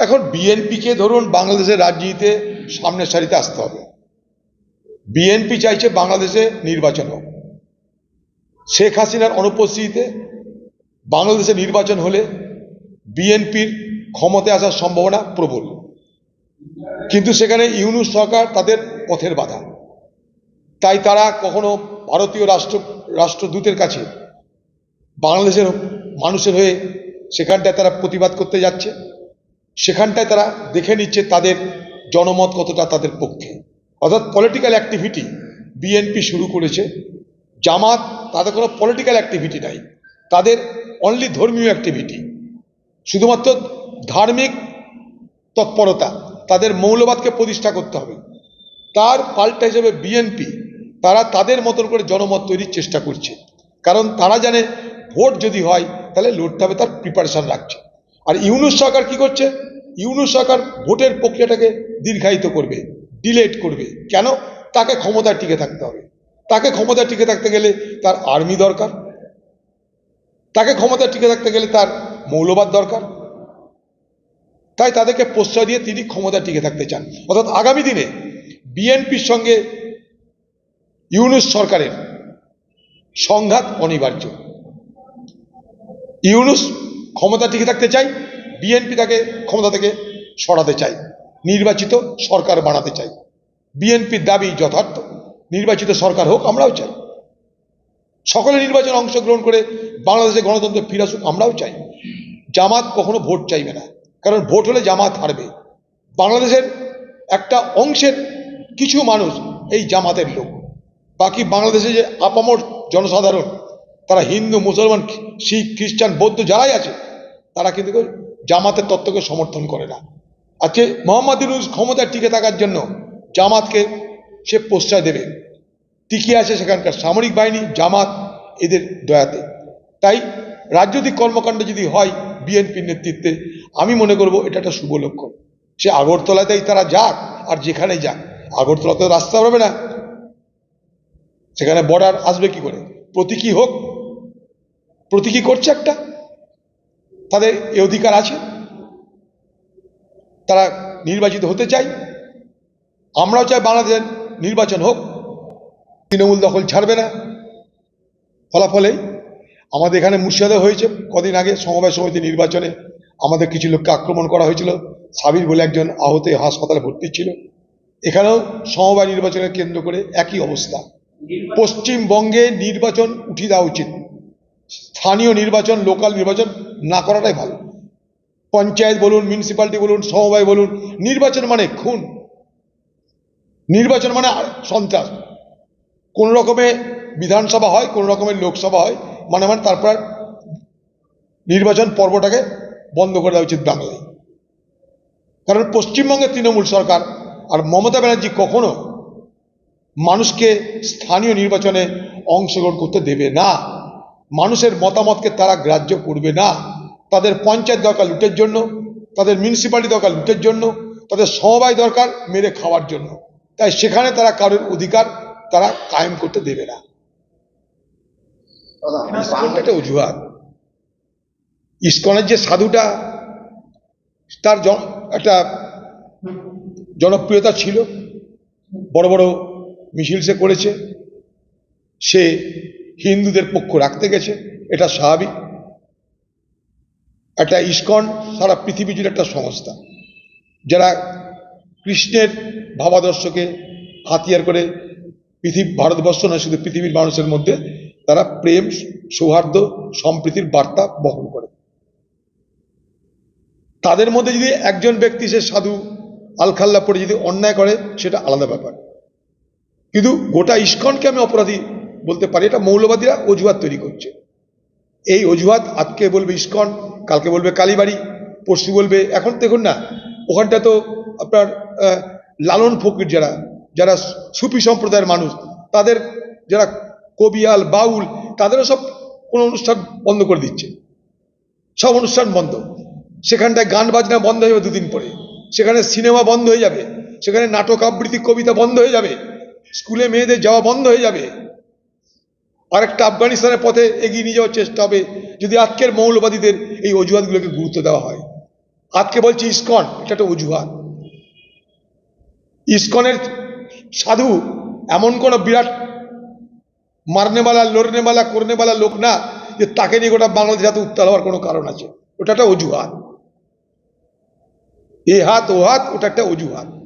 এখন বিএনপিকে ধরুন বাংলাদেশের রাজনীতিতে সামনের সারিতে আসতে হবে। বিএনপি চাইছে বাংলাদেশে নির্বাচন হোক। শেখ হাসিনার অনুপস্থিতিতে বাংলাদেশে নির্বাচন হলে বিএনপির ক্ষমতায় আসার সম্ভাবনা প্রবল। কিন্তু সেখানে ইউনুস সরকার তাদের পথের বাধা। তাই তারা কখনো ভারতীয় রাষ্ট্র, রাষ্ট্রদূতের কাছে বাংলাদেশের মানুষের হয়ে সেখানটায় তারা প্রতিবাদ করতে যাচ্ছে। সেখানটায় তারা দেখে নিচ্ছে তাদের জনমত কতটা তাদের পক্ষে। অর্থাৎ পলিটিক্যাল অ্যাক্টিভিটি বিএনপি শুরু করেছে। জামাত, তাদের কোনো পলিটিক্যাল অ্যাক্টিভিটি নাই। তাদের অনলি ধর্মীয় অ্যাক্টিভিটি শুধুমাত্র ধার্মিক তৎপরতা, তাদের মৌলবাদকে প্রতিষ্ঠা করতে হবে। তার পাল্টা হিসেবে বিএনপি তারা তাদের মতন করে জনমত তৈরির চেষ্টা করছে। কারণ তারা জানে ভোট যদি হয়, তাহলে লড়তে হবে, তার প্রিপারেশন রাখছে। আর ইউনুস সরকার কি করছে? ইউনুস সরকার ভোটের প্রক্রিয়াটাকে দীর্ঘায়িত করবে, ডিলেট করবে। কেন? তাকে ক্ষমতায় টিকে থাকতে হবে। তাকে ক্ষমতায় টিকে থাকতে গেলে তার আর্মি দরকার। তাকে ক্ষমতায় টিকে থাকতে গেলে তার মৌলবাদ দরকার। তাই তাদেরকে প্রশ্রয় দিয়ে তিনি ক্ষমতায় টিকে থাকতে চান। অর্থাৎ আগামী দিনে বিএনপির সঙ্গে ইউনুস সরকারের সংঘাত অনিবার্য। ইউনুস ক্ষমতা টিকে থাকতে চাই, বিএনপি তাকে ক্ষমতা থেকে সরাতে চাই, নির্বাচিত সরকার বানাতে চাই। বিএনপির দাবি যথার্থ, নির্বাচিত সরকার হোক আমরাও চাই। সকলে নির্বাচনে অংশগ্রহণ করে বাংলাদেশে গণতন্ত্র ফিরে আসুক আমরাও চাই। জামাত কখনো ভোট চাইবে না, কারণ ভোট হলে জামাত হারবে। বাংলাদেশের একটা অংশের কিছু মানুষ এই জামাতের লোক। বাকি বাংলাদেশে যে আপামর জনসাধারণ, তারা হিন্দু, মুসলমান শিখ খ্রিস্টান, বৌদ্ধ যারাই আছে তারা কিন্তু জামাতের তত্ত্বকে সমর্থন করে না। আজকে মোহাম্মদ ইউনুস ক্ষমতায় টিকে থাকার জন্য জামাতকে সে প্রশ্রয় দেবে। টিকে আছে সেখানকার সামরিক বাহিনী, জামাত এদের দয়াতে। তাই রাজনৈতিক কর্মকাণ্ড যদি হয় বিএনপির নেতৃত্বে, আমি মনে করব এটা একটা শুভ লক্ষণ। সে আগরতলাতেই তারা যাক আর যেখানে যাক আগরতলাতে রাস্তা হবে না। সেখানে বর্ডার আসবে কি করে? প্রতীকী হোক, প্রতীকী করছে একটা। তাদের এ অধিকার আছে। তারা নির্বাচিত হতে চাই। আমরাও চাই বাংলাদেশের নির্বাচন হোক। তৃণমূল দখল ছাড়বে না। ফলাফলেই আমাদের এখানে মুর্শিদাবাদে হয়েছে। কদিন আগে সমবায় সমিতি নির্বাচনে আমাদের কিছু লোককে আক্রমণ করা হয়েছিল। সাবির বলে একজন আহত হাসপাতালে ভর্তি ছিল। এখানেও সমবায় নির্বাচনের কেন্দ্র করে একই অবস্থা। পশ্চিমবঙ্গে নির্বাচন উঠিয়ে দেওয়া উচিত। স্থানীয় নির্বাচন, লোকাল নির্বাচন না করাটাই ভালো। পঞ্চায়েত বলুন মিউনিসিপ্যালিটি বলুন, সমবায় বলুন, নির্বাচন মানে খুন। নির্বাচন মানে সন্ত্রাস। কোন রকমে বিধানসভা হয়, কোন রকমের লোকসভা হয় মানে মানে তারপর নির্বাচন পর্বটাকে বন্ধ করে দেওয়া উচিত বাংলায়। কারণ পশ্চিমবঙ্গের তৃণমূল সরকার আর মমতা ব্যানার্জি কখনো মানুষকে স্থানীয় নির্বাচনে অংশগ্রহণ করতে দেবে না। মানুষের মতামতকে তারা গ্রাহ্য করবে না। তাদের পঞ্চায়েত দরকার লুটের জন্য তাদের মিউনিসিপ্যালিটি দরকার লুটের জন্য তাদের সমবায় দরকার মেরে খাওয়ার জন্য। তাই সেখানে তারা কারোর অধিকার তারা কায়েম করতে দেবে না। একটা অজুহাত। ইস্কনের যে সাধুটা তার জন- একটা জনপ্রিয়তা ছিল। বড় বড় মিছিল সে করেছে। সে হিন্দুদের পক্ষ রাখতে গেছে, এটা স্বাভাবিক। একটা ইস্কন সারা পৃথিবী জুড়ে একটা সংস্থা। যারা কৃষ্ণের ভাবাদর্শকে হাতিয়ার করে পৃথিবী, ভারতবর্ষ নয়, শুধু পৃথিবীর মানুষের মধ্যে, তারা প্রেম, সৌহার্দ্য, সম্প্রীতির বার্তা বহন করে। তাদের মধ্যে যদি একজন ব্যক্তি সে সাধু, আলখাল্লা পড়ে যদি অন্যায় করে, সেটা আলাদা ব্যাপার। কিন্তু গোটা ইস্কনকে আমি অপরাধী বলতে পারি, এটা মৌলবাদীরা অজুহাত তৈরি করছে। এই অজুহাত আজকে বলবে ইস্কন, কালকে বলবে কালীবাড়ি, পরশু বলবে, এখন দেখুন না, ওখানটা তো আপনার লালন ফকির যারা যারা সুফি সম্প্রদায়ের মানুষ, তাদের যারা কবিয়াল, বাউল, তাদেরও সব কোনো অনুষ্ঠান বন্ধ করে দিচ্ছে। সব অনুষ্ঠান বন্ধ। সেখানটায় গান বাজনা বন্ধ হয়ে যাবে দুদিন পরে। সেখানে সিনেমা বন্ধ হয়ে যাবে। সেখানে নাটক, আবৃত্তি, কবিতা বন্ধ হয়ে যাবে। স্কুলে মেয়েদের যাওয়া বন্ধ হয়ে যাবে। আরেকটা আফগানিস্তানের পথে এগিয়ে নিয়ে যাওয়ার চেষ্টা হবে যদি আজকের মৌলবাদীদের এই অজুহাতগুলোকে গুরুত্ব দেওয়া হয়। আজকে বলছি ইস্কন, এটা একটা অজুহাত। ইস্কনের সাধু এমন কোনো বিরাট মারনেওয়ালা লড়নেওয়ালা করনেওয়ালা লোক না যে তাকে নিয়ে গোটা বাংলাদেশ হাতে উত্তাল হওয়ার কোনো কারণ আছে। ওটা একটা অজুহাত। এ হাত, ও হাত, ওটা একটা অজুহাত।